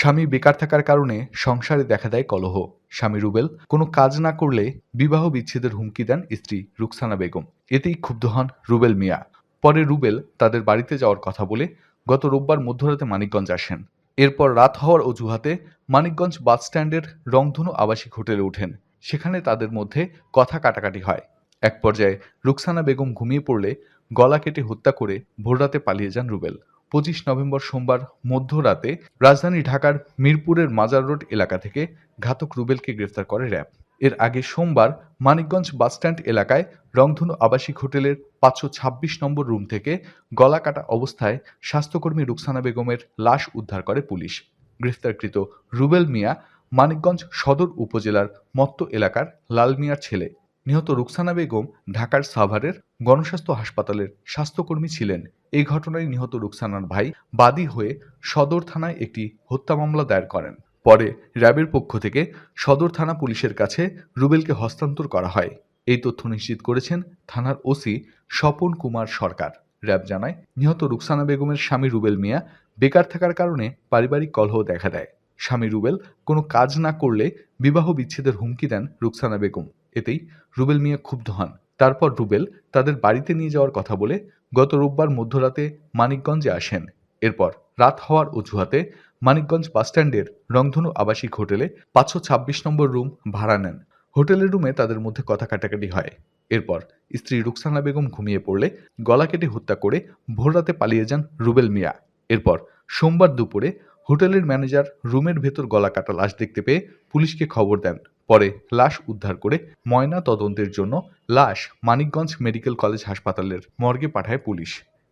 স্বামী বেকার থাকার কারণে সংসারে দেখা দেয় কলহ। স্বামী রুবেল, কোনো কাজ না করলে বিবাহ বিচ্ছেদের হুমকি দেন স্ত্রী রুকসানা বেগম। এতেই ক্ষুব্ধ হন রুবেল মিয়া। পরে রুবেল তাদের বাড়িতে যাওয়ার কথা বলে গত রোববার মধ্যরাতে মানিকগঞ্জ আসেন। এরপর রাত হওয়ার অজুহাতে মানিকগঞ্জ বাসস্ট্যান্ডের রংধনু আবাসিক হোটেলে ওঠেন। সেখানে তাদের মধ্যে কথা কাটাকাটি হয়। এক পর্যায়ে রুকসানা বেগম ঘুমিয়ে পড়লে গলা কেটে হত্যা করে ভোররাতে পালিয়ে যান রুবেল। পঁচিশ নভেম্বর সোমবার মধ্যরাতে রাজধানী ঢাকার মিরপুরের মাজার রোড এলাকা থেকে ঘাতক রুবেলকে গ্রেফতার করে র্যাব। এর আগে সোমবার মানিকগঞ্জ বাসস্ট্যান্ড এলাকায় রংধনু আবাসিক হোটেলের পাঁচশো ছাব্বিশ নম্বর রুম থেকে গলা কাটা অবস্থায় স্বাস্থ্যকর্মী রুকসানা বেগমের লাশ উদ্ধার করে পুলিশ। গ্রেফতারকৃত রুবেল মিয়া মানিকগঞ্জ সদর উপজেলার মত্ত এলাকার লাল মিয়ার ছেলে। নিহত রুকসানা বেগম ঢাকার সাভারের গণস্বাস্থ্য হাসপাতালের স্বাস্থ্যকর্মী ছিলেন। এই ঘটনায় নিহত রুকসানার ভাই বাদী হয়ে সদর থানায় একটি হত্যা মামলা দায়ের করেন। পরে র্যাবের পক্ষ থেকে সদর থানা পুলিশের কাছে রুবেলকে হস্তান্তর করা হয়। এই তথ্য নিশ্চিত করেছেন থানার ওসি স্বপন কুমার সরকার। র্যাব জানায়, নিহত রুকসানা বেগমের স্বামী রুবেল মিয়া বেকার থাকার কারণে পারিবারিক কলহ দেখা দেয়। স্বামী রুবেল কোনো কাজ না করলে বিবাহ বিচ্ছেদের হুমকি দেন রুকসানা বেগম। এতেই রুবেল মিয়া ক্ষুব্ধ হন। তারপর রুবেল তাদের বাড়িতে নিয়ে যাওয়ার কথা বলে গত রোববার মধ্যরাতে মানিকগঞ্জে আসেন। এরপর রাত হওয়ার অজুহাতে মানিকগঞ্জ বাসস্ট্যান্ডের রংধনু আবাসিক হোটেলে পাঁচশো ছাব্বিশ নম্বর রুম ভাড়া নেন। হোটেলের রুমে তাদের মধ্যে কথা কাটাকাটি হয়। এরপর স্ত্রী রুকসানা বেগম ঘুমিয়ে পড়লে গলা কেটে হত্যা করে ভোররাতে পালিয়ে যান রুবেল মিয়া। এরপর সোমবার দুপুরে হোটেলের ম্যানেজার রুমের ভেতর গলা কাটা লাশ দেখতে পেয়ে পুলিশকে খবর দেন। পরে লাশ উদ্ধার করে ময়না তদন্তের জন্য লাশ মানিকগঞ্জ মেডিকেল কলেজ হাসপাতালের মর্গে পাঠায় পুলিশ।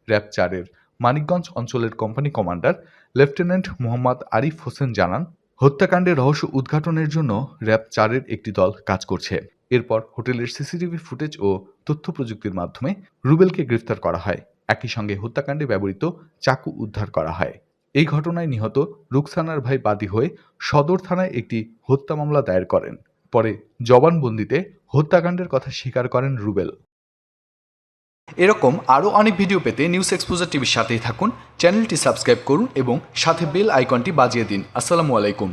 র্যাব চারের মানিকগঞ্জ অঞ্চলের company commander lieutenant Mohammad Arif Hossain জানান, হত্যাকাণ্ডের রহস্য উদ্ঘাটনের জন্য র্যাব চারের একটি দল কাজ করছে। এরপর হোটেলের সিসিটিভি ফুটেজ ও তথ্য প্রযুক্তির মাধ্যমে রুবেলকে গ্রেফতার করা হয়। একই সঙ্গে হত্যাকাণ্ডে ব্যবহৃত চাকু উদ্ধার করা হয়। এই ঘটনায় নিহত রুকসানার ভাই বাদী হয়ে সদর থানায় একটি হত্যা মামলা দায়ের করেন। পরে জবানবন্দিতে হত্যাকাণ্ডের কথা স্বীকার করেন রুবেল। এরকম আরও অনেক ভিডিও পেতে নিউজ এক্সপোজার টিভির সাথেই থাকুন, চ্যানেলটি সাবস্ক্রাইব করুন এবং সাথে বেল আইকনটি বাজিয়ে দিন। আসসালামু আলাইকুম।